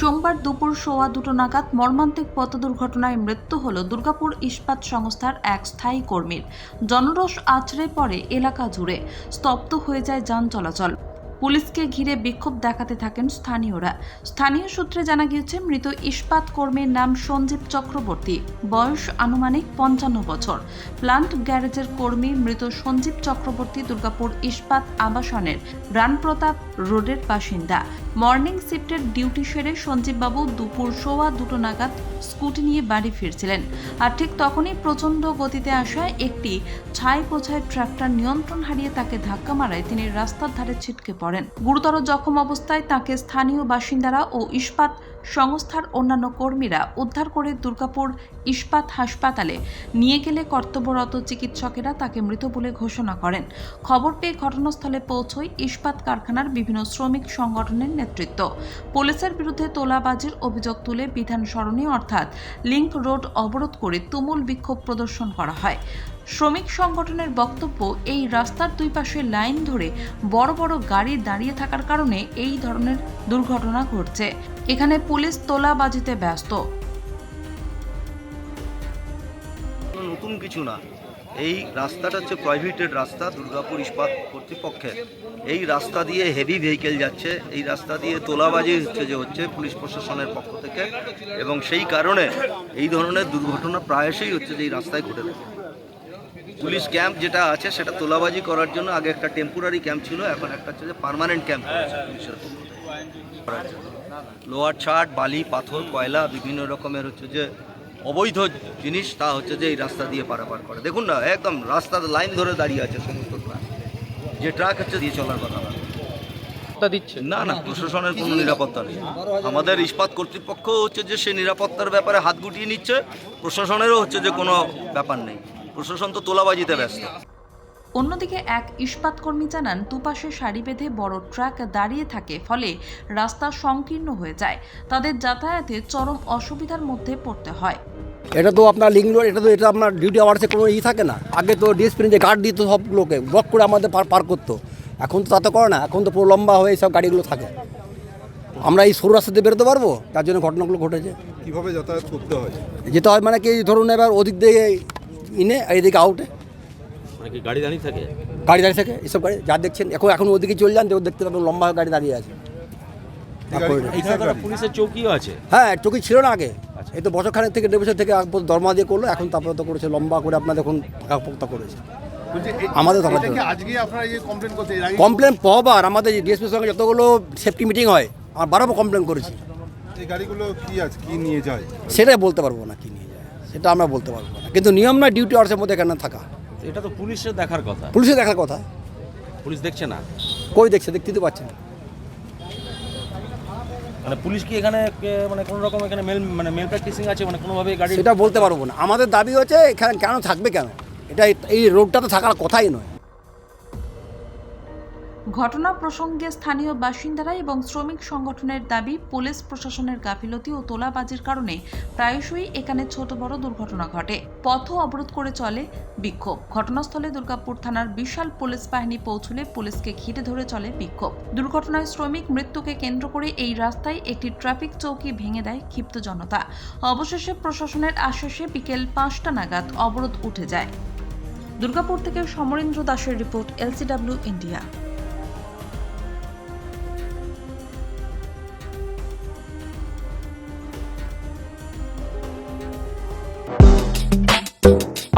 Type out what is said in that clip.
সোমবার দুপুর সোয়া দুটো নাগাদ মর্মান্তিক পথ দুর্ঘটনায় মৃত্যু হল দুর্গাপুর ইস্পাত সংস্থার এক স্থায়ী কর্মীর। জনরস আছড়ে পড়ে এলাকা জুড়ে। স্তব্ধ হয়ে যায় যান চলাচল। পুলিশকে ঘিরে বিক্ষোভ দেখাতে থাকেন স্থানীয়রা। স্থানীয় সূত্রে জানা গিয়েছে, মৃত ইস্পাত কর্মীর নাম সঞ্জীব চক্রবর্তী। বয়স আনুমানিক পঞ্চান্ন বছর। প্লান্ট গ্যারেজের কর্মী মৃত সঞ্জীব চক্রবর্তী দুর্গাপুর ইস্পাত আবাসনের রানপ্রতাপ রোডের বাসিন্দা। মর্নিং শিফটের ডিউটি সেরে সঞ্জীববাবু দুপুর সোয়া দুটো নাগাদ স্কুটি নিয়ে বাড়ি ফিরছিলেন আর ঠিক তখনই প্রচণ্ড গতিতে আসা একটি ছাই পোছায় ট্রাক্টর নিয়ন্ত্রণ হারিয়ে তাকে ধাক্কা মারায় তিনি রাস্তার ধারে ছিটকে পড়েন। গুরুতর জখম অবস্থায় তাকে স্থানীয় বাসিন্দারা ও ইস্পাত সংস্থার অন্যান্য কর্মীরা উদ্ধার করে দুর্গাপুর ইস্পাত হাসপাতালে নিয়ে গেলে কর্তব্যরত চিকিৎসকেরা তাকে মৃত বলে ঘোষণা করেন। খবর পেয়ে ঘটনাস্থলে পৌঁছয় ইস্পাত কারখানার বিভিন্ন শ্রমিক সংগঠনের নেতৃত্ব। পুলিশের বিরুদ্ধে তোলাবাজির অভিযোগ তুলে বিধান সরণি অর্থাৎ লিংক রোড অবরোধ করে তুমুল বিক্ষোভ প্রদর্শন করা হয়। শ্রমিক সংগঠনের বক্তব্য, এই রাস্তার দুই পাশে লাইন ধরে বড় বড় গাড়ি দাঁড়িয়ে থাকার কারণে এই ধরনের দুর্ঘটনা ঘটছে। এখানে পুলিশ তোলাবাজিতে ব্যস্ত। নতুন কিছু না। এই রাস্তাটা হচ্ছে প্রাইভেটেড রাস্তা, দুর্গাপুর ইস্পাত কর্তৃপক্ষের। এই রাস্তা দিয়ে হেভি ভেহিকেল যাচ্ছে, এই রাস্তা দিয়ে তোলাবাজি হচ্ছে যে হচ্ছে পুলিশ প্রশাসনের পক্ষ থেকে। এবং সেই কারণে এই ধরনের দুর্ঘটনা প্রায়শই হচ্ছে যে এই রাস্তায় ঘটে থাকে। পুলিশ ক্যাম্প যেটা আছে সেটা তোলাবাজি করার জন্য আগে একটা টেম্পোরারি ক্যাম্প ছিল এখন একটা হচ্ছে যে পার্মানেন্ট ক্যাম্প পুলিশের। লোহার ছাট বালি পাথর কয়লা বিভিন্ন রকমের হচ্ছে যে অবৈধ জিনিস তা হচ্ছে যে এই রাস্তা দিয়ে পারাপার করে। দেখুন না একদম রাস্তার লাইন ধরে দাঁড়িয়ে আছে সমস্ত ট্রাক যে ট্রাক হচ্ছে দিয়ে চলার কথা দিচ্ছে? না না প্রশাসনের কোনো নিরাপত্তা নেই। আমাদের ইস্পাত কর্তৃপক্ষ হচ্ছে যে সে নিরাপত্তার ব্যাপারে হাত গুটিয়ে নিচ্ছে প্রশাসনেরও হচ্ছে যে কোনো ব্যাপার নেই। প্রশাসন তো তোলাবাজিতে ব্যস্ত। অন্যদিকে এক ইস্পাত কর্মী জানান দুপাশে সারি বেঁধে বড় ট্রাক দাঁড়িয়ে থাকে ফলে রাস্তা সংকীর্ণ হয়ে যায়। তাদের যাতায়াতে চরম অসুবিধার মধ্যে পড়তে হয়। এটা তো আপনার লিঙ্ক রোড এটা তো এটা আপনার ডিউটি আওয়ার্সে কোনো ই থাকে না। আগে তো ডিসপ্লিন যে গার্ড দিত সবগুলোকে ব্লক করে আমাদের পার পার করতো। এখন তো তা তো করে না এখন তো পুরো লম্বা হয়ে সব গাড়িগুলো থাকে। আমরা এই সরু রাস্তাতে বেরোতে পারব? তার জন্য ঘটনাগুলো ঘটেছে। কীভাবে যাতায়াত করতে হয়? যেতে হয় মানে কি ধরুন এবার ওদিক দিয়ে ইনে আর এদিকে আউটে মানে কি গাড়ি দাঁড়িয়ে থাকে? গাড়ি দাঁড়িয়ে থাকে এসব গাড়ি যা দেখছেন এখন এখন ওদিকে চলে যান দেখো দেখতে পাবেন লম্বা গাড়ি দাঁড়িয়ে আছে। এখানে পুলিশের চৌকিও হ্যাঁ চোখে ছিল না আগে। এই তো বছরখানেক থেকে দেড় বছর থেকে দরমা দিয়ে করল এখন তারপরে তো করেছে লম্বা করে আপনার দেখুন ফাঁকা পোক্তা করেছে। আমাদের কমপ্লেন পাবার আমাদের ডিএসপির সঙ্গে যতগুলো সেফটি মিটিং হয় আমার বারবার কমপ্লেন করেছি। এই গাড়িগুলো কি আছে কি নিয়ে যায়? সেটাই বলতে পারব না কি নিয়ে। সেটা আমরা বলতে পারব না। কিন্তু নিয়ম নয় ডিউটি আওয়ার্সের মধ্যে এখানে থাকা। এটা তো পুলিশের দেখার কথা। পুলিশের দেখার কথা। পুলিশ দেখছে না? কই দেখছে? দেখতে তো পাচ্ছে মানে পুলিশ কি এখানে মানে কোনো রকম এখানে মেল মানে মেল প্র্যাকটিসিং আছে? মানে কোনোভাবে গাড়ি সেটা বলতে পারব না। আমাদের দাবি হচ্ছে এখানে কেন থাকবে কেন? এটা এই রোডটা তো থাকার কথাই নয়। ঘটনা প্রসঙ্গে স্থানীয় বাসিন্দারা এবং শ্রমিক সংগঠনের দাবি, পুলিশ প্রশাসনের গাফিলতি ও তোলাবাজির কারণে প্রায়শই এখানে ছোট বড় দুর্ঘটনা ঘটে। পথ অবরোধ করে চলে বিক্ষোভ। ঘটনাস্থলে দুর্গাপুর থানার বিশাল পুলিশ বাহিনী পৌঁছলে পুলিশকে ঘিরে ধরে চলে বিক্ষোভ। দুর্ঘটনায় শ্রমিক মৃত্যুকে কেন্দ্র করে এই রাস্তায় একটি ট্রাফিক চৌকি ভেঙে দেয় ক্ষিপ্ত জনতা। অবশেষে প্রশাসনের আশ্বাসে বিকেল পাঁচটা নাগাদ অবরোধ উঠে যায়। দুর্গাপুর থেকে সমরেন্দ্র দাসের রিপোর্ট, এলসিডব্লিউ, ইন্ডিয়া।